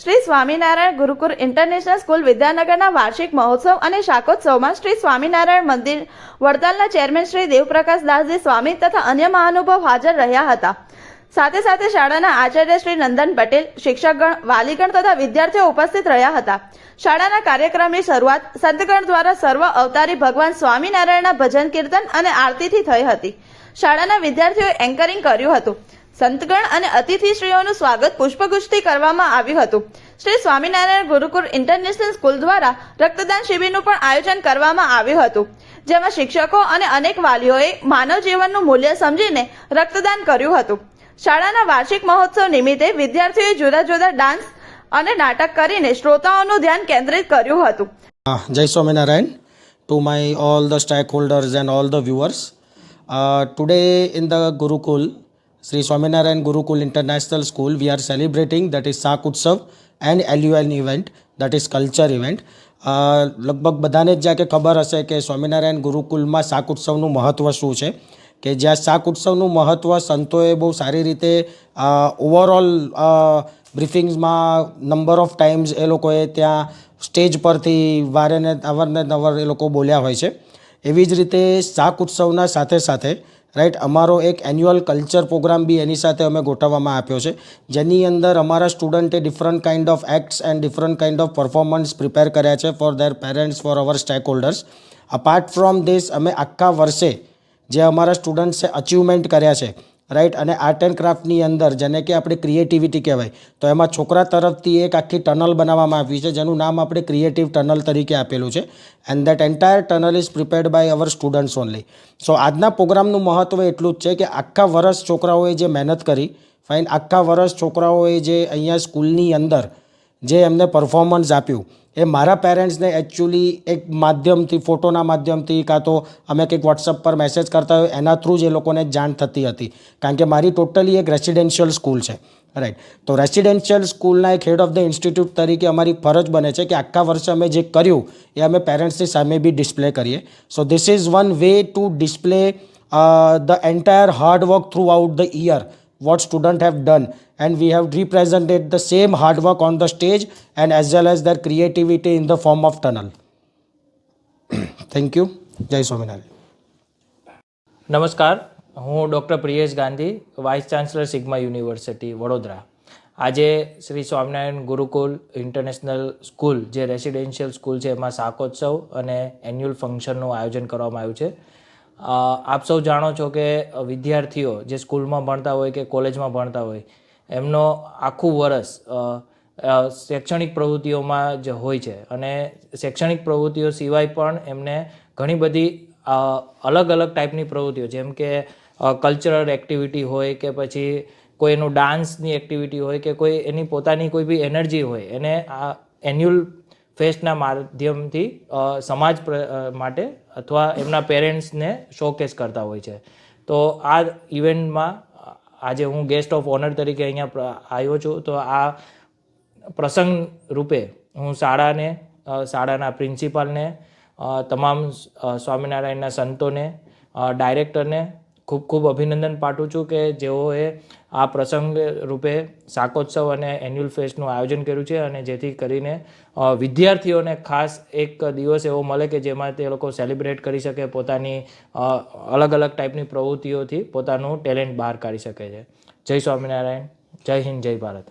Shri Swaminarayan Gurukul international school વિદ્યાનગરના વાર્ષિક મહોત્સવ અને શાકોત્સવમાં શ્રી સ્વામિનારાયણ મંદિર વડતાલના ચેરમેન શ્રી દેવપ્રકાશ દાસજી સ્વામી તથા અન્ય મહાનુભાવ હાજર રહ્યા હતા. સાથે સાથે શાળાના આચાર્ય શ્રી નંદન પટેલ, શિક્ષકગણ, વાલીગણ તથા વિદ્યાર્થીઓ ઉપસ્થિત રહ્યા હતા. શાળાના કાર્યક્રમની શરૂઆત સંતગણ દ્વારા સર્વ અવતારી ભગવાન સ્વામિનારાયણના ભજન કીર્તન અને આરતીથી થઈ હતી. શાળાના વિદ્યાર્થીઓએ એન્કરિંગ કર્યું હતું. સંતગણ અને અતિથિશ્રીઓનું સ્વાગત પુષ્પગુચ્છથી કરવામાં આવ્યું હતું. શ્રી સ્વામિનારાયણ ગુરુકુળ ઇન્ટરનેશનલ સ્કૂલ દ્વારા રક્તદાન શિબિરનું પણ આયોજન કરવામાં આવ્યું હતું. જેમાં શિક્ષકો અને અનેક વાલીઓએ માનવ જીવનનું મૂલ્ય સમજીને રક્તદાન કર્યું હતું. શાળાના વાર્ષિક મહોત્સવ નિમિત્તે વિદ્યાર્થીઓએ જુદા જુદા ડાન્સ અને નાટક કરીને શ્રોતાઓનું ધ્યાન કેન્દ્રિત કર્યું હતું. જય Swaminarayan to to my all the stakeholders and all the viewers. Uh, today in the Gurukul, Sri Swaminarayan Gurukul International School, we are celebrating that is Sak Utsav and LUN event that is culture event. લગભગ બધાને જ જ્યાં કે ખબર હશે કે સ્વામિનારાયણ ગુરુકુલમાં શાક ઉત્સવનું મહત્ત્વ શું છે કે જ્યાં શાક ઉત્સવનું મહત્ત્વ સંતોએ બહુ સારી રીતે ઓવરઓલ બ્રિફિંગ્સમાં નંબર ઓફ ટાઈમ્સ એ લોકોએ ત્યાં સ્ટેજ પરથી વારે ને અવરને નવર એ લોકો બોલ્યા હોય છે એવી જ રીતે શાક ઉત્સવના સાથે સાથે રાઈટ અમારો એક એન્યુઅલ કલ્ચર પ્રોગ્રામ બી એની સાથે અમે ગોઠવવામાં આપ્યો છે, જેની અંદર અમારા સ્ટુડન્ટે different kind of acts and different kind of performance prepare કર્યા છે for their parents for our stakeholders apart from this અમે આખા વર્ષે જે અમારા સ્ટુડન્ટ્સે અચીવમેન્ટ કર્યા છે રાઈટ અને આર્ટ એન્ડ ક્રાફ્ટની અંદર, જેને કે આપણે ક્રિએટિવિટી કહેવાય, તો એમાં છોકરા તરફથી એક આખી ટનલ બનાવવામાં આવી છે, જેનું નામ આપણે ક્રિએટિવ ટનલ તરીકે આપેલું છે. And that entire tunnel is prepared by our students only so આજના પ્રોગ્રામનું મહત્ત્વ એટલું જ છે કે આખા વર્ષ છોકરાઓએ જે મહેનત કરી ફાઇન આખા વર્ષ છોકરાઓએ જે અહીંયા સ્કૂલની અંદર જે એમને પરફોર્મન્સ આપ્યું એ મારા પેરેન્ટ્સને એકચ્યુઅલી એક માધ્યમથી, ફોટોના માધ્યમથી કાં તો અમે કંઈક વોટ્સઅપ પર મેસેજ કરતા હોય, એના થ્રુ જ એ લોકોને જાણ થતી હતી. કારણ કે મારી ટોટલી એક રેસિડેન્શિયલ સ્કૂલ છે રાઈટ તો રેસિડેન્શિયલ સ્કૂલના એક હેડ ઓફ ધ ઇન્સ્ટિટ્યૂટ તરીકે અમારી ફરજ બને છે કે આખા વર્ષે અમે જે કર્યું, એ અમે પેરેન્ટ્સની સામે બી ડિસ્પ્લે કરીએ. So this is one way to display the entire hard work throughout the year what student have done. And we have represented the same hard work on the stage and as well as their creativity in the form of tunnel. Thank you. Jai swaminarayan. નમસ્કાર હું doctor Priyesh Gandhi vice chancellor Sigma University Vadodara. આજે Shri Swaminarayan Gurukul international school જે residential school છે, એમાં શાકોત્સવ અને annual ફંક્શનનું આયોજન કરવામાં આવ્યું છે. આપ સૌ જાણો છો કે વિદ્યાર્થીઓ જે સ્કૂલમાં ભણતા હોય કે કોલેજમાં ભણતા હોય એમનો આખું વરસ શૈક્ષણિક પ્રવૃત્તિઓમાં જ હોય છે. અને શૈક્ષણિક પ્રવૃત્તિઓ સિવાય પણ એમને ઘણી બધી અલગ અલગ ટાઈપની પ્રવૃત્તિઓ, જેમ કે કલ્ચરલ એક્ટિવિટી હોય કે પછી કોઈ એનું ડાન્સની એક્ટિવિટી હોય કે કોઈ એની પોતાની કોઈ બી એનર્જી હોય, એને આ એન્યુઅલ ફેસ્ટના માધ્યમથી સમાજ માટે અથવા એમના પેરેન્ટ્સને શોકેસ કરતા હોય છે. તો આ ઇવેન્ટમાં આજે હું ગેસ્ટ ઓફ ઓનર તરીકે અહીંયા આવ્યો છું, તો આ પ્રસંગ રૂપે હું શાળાને શાળાના પ્રિન્સિપાલને તમામ સ્વામિનારાયણના સંતોને ડાયરેક્ટરને ખૂબ ખૂબ અભિનંદન પાઠવું છું કે જેઓએ આ પ્રસંગ રૂપે શાકોત્સવ અને એન્યુઅલ ફેસ્ટનું આયોજન કર્યું છે અને જેથી કરીને વિદ્યાર્થીઓને ખાસ એક દિવસ એવો મળે કે જેમાં તે લોકો સેલિબ્રેટ કરી શકે પોતાની અલગ અલગ ટાઈપની પ્રવૃત્તિઓથી પોતાનું ટેલેન્ટ બહાર કાઢી શકે છે. જય સ્વામિનારાયણ. જય હિન્દ, જય ભારત.